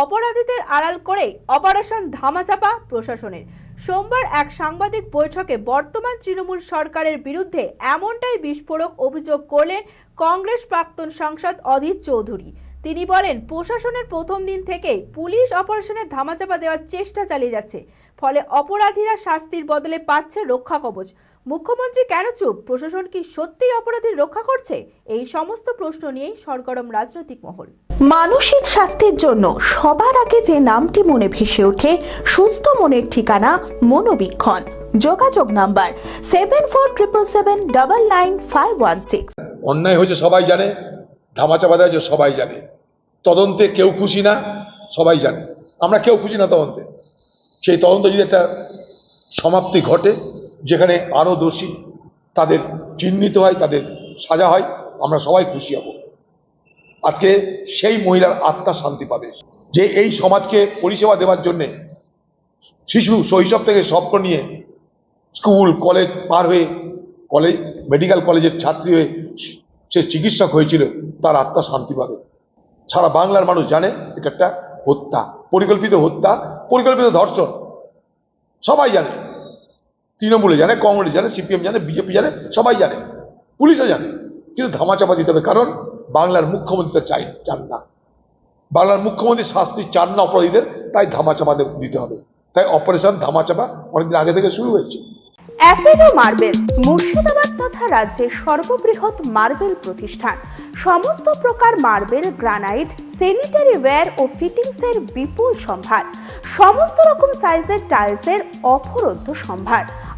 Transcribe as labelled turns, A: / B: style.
A: অপরাধীদের আড়াল করে অপারেশন ধামাচাপা প্রশাসনের। সোমবার এক সাংবাদিক বৈঠকে বর্তমান তৃণমূল সরকারের বিরুদ্ধে এমনটাই বিস্ফোরক অভিযোগ করলেন কংগ্রেস প্রাক্তন সাংসদ অধীর চৌধুরী। তিনি বলেন, প্রশাসনের প্রথম দিন থেকেই পুলিশ অপারেশনের ধামাচাপা দেওয়ার চেষ্টা চালিয়ে যাচ্ছে, ফলে অপরাধীরা শাস্তির বদলে পাচ্ছে রক্ষা কবচ। মুখ্যমন্ত্রী কেন চুপ? প্রশাসন কি সত্যিই অপরাধীর রক্ষা করছে? এই সমস্ত প্রশ্ন নিয়েই সরগরম রাজনৈতিক মহল।
B: মানসিক স্বাস্থ্যের জন্য সবার আগে যে নামটি মনে ভেসে ওঠে সুস্থ মনের ঠিকানা মনোবীক্ষণ। যোগাযোগ number seven four triple seven double nine five one six
C: অন্যায় হয়েছে সবাই জানে ধামাচাপা দেওয়া হয়েছে সবাই জানে। তদন্তে কেউ খুশি না সবাই জানে। আমরা কেউ খুশি না তদন্তে। সেই তদন্ত যদি একটা সমাপ্তি ঘটে যেখানে আরও দোষী তাদের চিহ্নিত হয়, তাদের সাজা হয়, আমরা সবাই খুশি হব। আজকে সেই মহিলার আত্মা শান্তি পাবে, যে এই সমাজকে পরিষেবা দেওয়ার জন্যে শিশু শৈশব থেকে স্বপ্ন নিয়ে স্কুল, কলেজ পার হয়ে কলেজ মেডিকেল কলেজের ছাত্রী হয়ে সে চিকিৎসক হয়েছিল, তার আত্মা শান্তি পাবে। সারা বাংলার মানুষ জানে এটা একটা হত্যা, পরিকল্পিত হত্যা, পরিকল্পিত ধর্ষণ, সবাই জানে। তৃণমূলে জানে, কংগ্রেস জানে, সিপিএম জানে, বিজেপি জানে, সবাই জানে। পুলিশও জানে, কিন্তু ধামাচাপা দিতে হবে। কারণ বাংলার মুখ্যমন্ত্রী চাই চান না। বাংলার মুখ্যমন্ত্রী শাস্তি চান না অপরাধীদের, তাই ধামাচাপা দিতে হবে। তাই অপারেশন ধামাচাপা অনেকদিন আগে থেকে শুরু হয়েছে।
B: অ্যাপেলো মার্বেল, মুর্শিদাবাদ তথা রাজ্যের সর্ববৃহৎ মার্বেল প্রতিষ্ঠান। সমস্ত প্রকার মার্বেল, গ্রানাইট স্যানিটারি ওয়্যার ও ফিটিংসের বিপুল সম্ভার। সমস্ত রকম সাইজের টাইলসের অপরোধ্য সম্ভার।